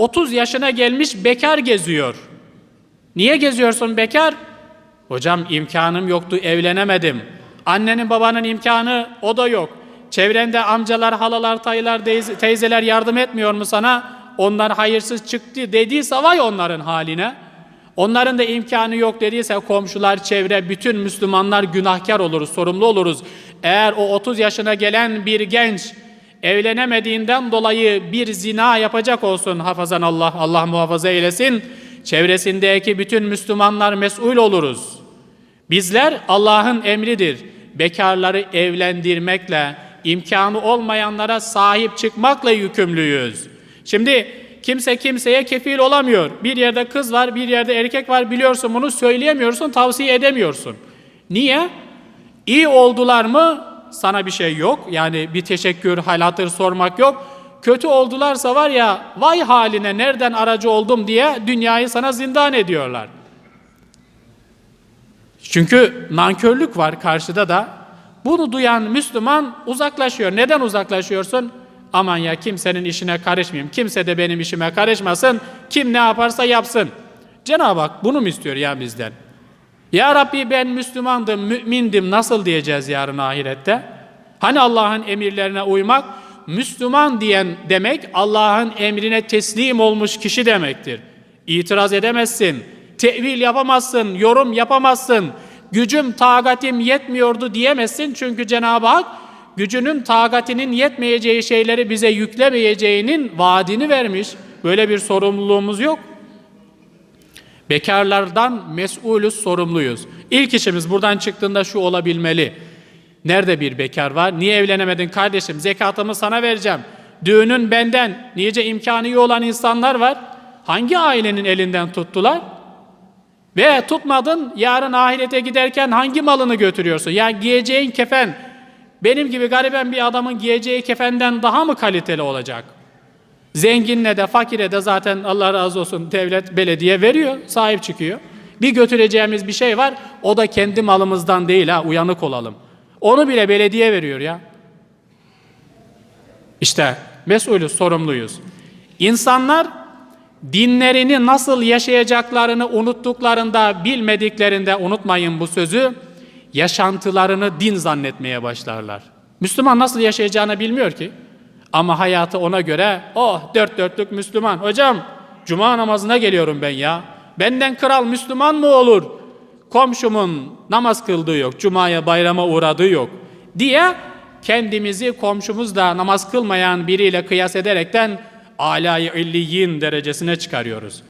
30 yaşına gelmiş bekar geziyor. Niye geziyorsun bekar? Hocam imkanım yoktu, evlenemedim. Annenin babanın imkanı o da yok. Çevrende amcalar, halalar, tayılar, teyze- teyzeler yardım etmiyor mu sana? Onlar hayırsız çıktı dediyse vay onların haline. Onların da imkanı yok dediyse komşular, çevre, bütün Müslümanlar günahkar oluruz, sorumlu oluruz. Eğer o 30 yaşına gelen bir genç evlenemediğinden dolayı bir zina yapacak olsun hafazan Allah, Allah muhafaza eylesin. Çevresindeki bütün Müslümanlar mesul oluruz. Bizler Allah'ın emridir. Bekarları evlendirmekle, imkanı olmayanlara sahip çıkmakla yükümlüyüz. Şimdi kimse kimseye kefil olamıyor. Bir yerde kız var, bir yerde erkek var biliyorsun bunu söyleyemiyorsun, tavsiye edemiyorsun. Niye? İyi oldular mı sana bir şey yok. Yani bir teşekkür, hal hatır sormak yok. Kötü oldularsa var ya vay haline nereden aracı oldum diye dünyayı sana zindan ediyorlar. Çünkü nankörlük var karşıda da. Bunu duyan Müslüman uzaklaşıyor. Neden uzaklaşıyorsun? Aman ya kimsenin işine karışmayayım. Kimse de benim işime karışmasın. Kim ne yaparsa yapsın. Cenab-ı Hak bunu mu istiyor ya bizden? Ya Rabbi ben Müslümandım, mümindim nasıl diyeceğiz yarın ahirette? Hani Allah'ın emirlerine uymak? Müslüman diyen demek Allah'ın emrine teslim olmuş kişi demektir. İtiraz edemezsin, tevil yapamazsın, yorum yapamazsın. Gücüm, takatim yetmiyordu diyemezsin çünkü Cenab-ı Hak gücünün, takatinin yetmeyeceği şeyleri bize yüklemeyeceğinin vaadini vermiş. Böyle bir sorumluluğumuz yok. Bekarlardan mesulüz, sorumluyuz. İlk işimiz buradan çıktığında şu olabilmeli. Nerede bir bekar var? Niye evlenemedin kardeşim? Zekatımı sana vereceğim. Düğünün benden. Nice imkanı iyi olan insanlar var. Hangi ailenin elinden tuttular? Ve tutmadın yarın ahirete giderken hangi malını götürüyorsun? Yani giyeceğin kefen benim gibi gariben bir adamın giyeceği kefenden daha mı kaliteli olacak? Zenginle de fakire de zaten Allah razı olsun devlet belediye veriyor, sahip çıkıyor. Bir götüreceğimiz bir şey var, o da kendi malımızdan değil ha, uyanık olalım. Onu bile belediye veriyor ya. İşte mesulüz, sorumluyuz. İnsanlar dinlerini nasıl yaşayacaklarını unuttuklarında, bilmediklerinde unutmayın bu sözü, yaşantılarını din zannetmeye başlarlar. Müslüman nasıl yaşayacağını bilmiyor ki. Ama hayatı ona göre, oh dört dörtlük Müslüman. Hocam, cuma namazına geliyorum ben ya. Benden kral Müslüman mı olur? Komşumun namaz kıldığı yok, cumaya bayrama uğradığı yok diye kendimizi komşumuzla namaz kılmayan biriyle kıyas ederekten alay illiyin derecesine çıkarıyoruz.